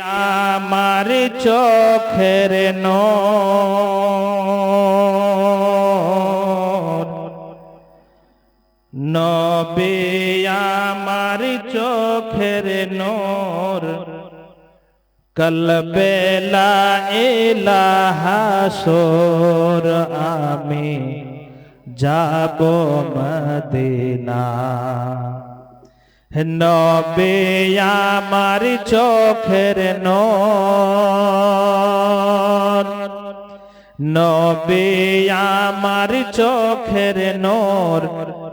আমার চোখের নূর। নবে আমার চোখের নূর। কলবেলা এলাহাসোর আমি যাব মদিনা। নবে আমার চোখের নূর নবে আমার চোখের নূর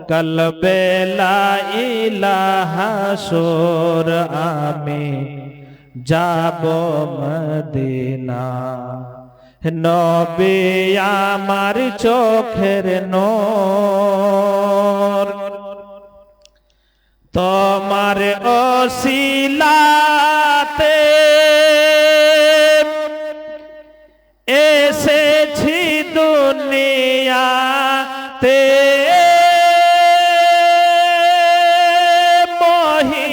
কলবেলা ইলাহাসুর আমি যাব মদিনা। নবে আমার চোখের নূর তোমার অশিলাতে এসেছি দুনিয়াতে।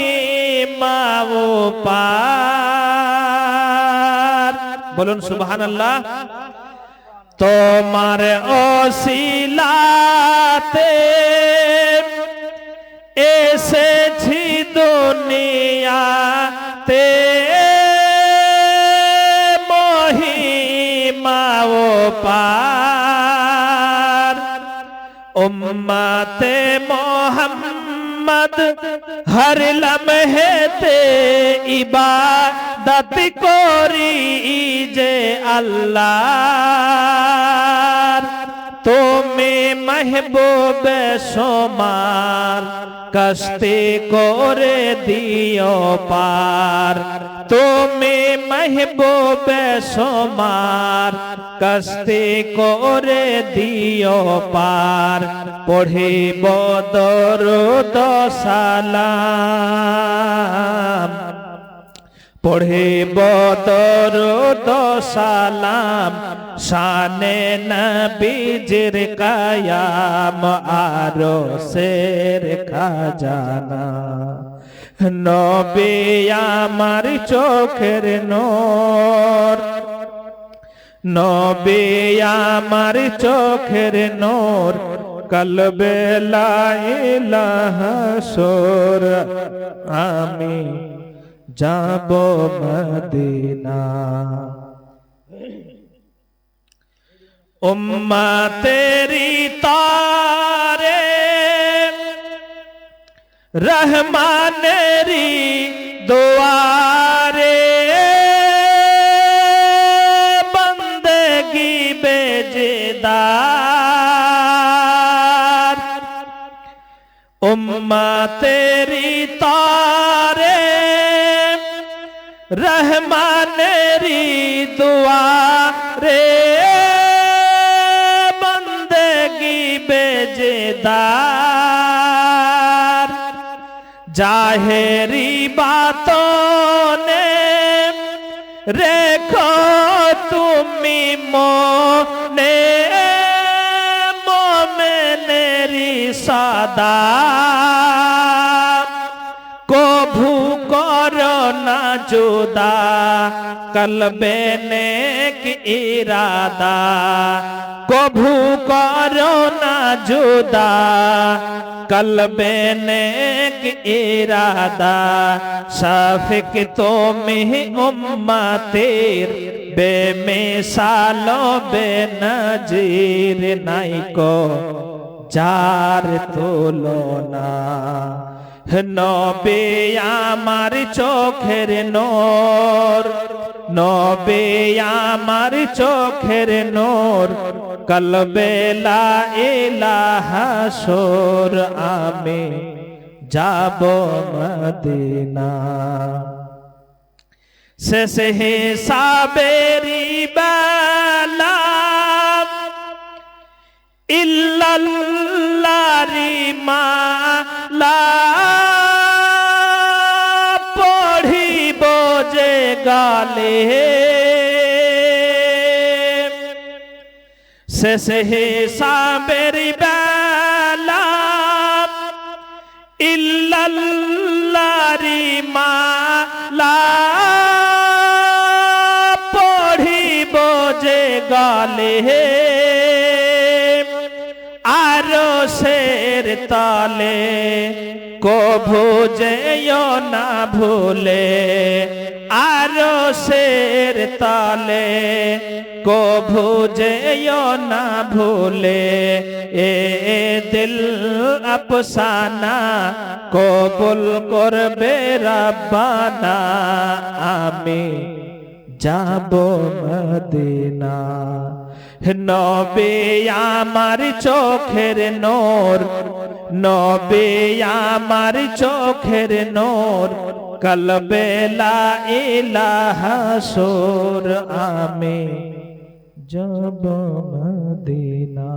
মহিমাও পার। বলুন সুবহান আল্লাহ তোমার অশিলাতে এসেছি দুনিয়াতে। মহিমাও পার। উম্মাতে মোহাম্মদ হর লমহেতে ইবাদত করি যে আল্লাহ। মেহবুব সোমার কস্তে করে দিও পার। তুমি মেহবুব সোমার কস্তে করে দিও পার। পড়িব দরুদ সালাম, পড়িব দরুদ সালাম শানে নবীজির কায়াম আরও শের খাজানা। নবী আমার চোখের নোর। নবী আমার চোখের নোর। কলবে লাইলাহসোর আমি যাব মদিনা। उम्मा तेरी तारे रहमानेरी दुआरे। बंदगी बेजेदार। उम्मा तेरी तारे रहमानेरी दुआरे। জাহেরি বাতোं ने রেখো তুমি মনে মোমেনেরি সদা। কভু করো না জুদা, কলবে নেক ইরাদা। কভু করো না জুদা কলবে নেক ইরাদা শাফিক তুমি উম্মতের বেমিসালো বেনজির নাইকো যার তুলনা নবে আমার চোখের নোর নবে আমার চোখের নোর কলবেলা এলাহাসোর আমি যাব মদিনা। শেষ হিসাবেরি বেলা ইল্লাল্লারি মালা পড়িব যে গালে। से ही मेरी बैला। इारी माला। पढ़ी बोझे गाले। है শের তালে, কভু যেও না ভুলে। আরও শের তালে, কভু যেও না ভুলে। এ দিল আফসানা, কবুল করবে রাব্বানা, আমি যাব মদিনা। নবে, আমার চোখের নোর, নবে, আমার চোখের নোর কলবেলা ইলাহা সোর, আমি যাব মদিনা।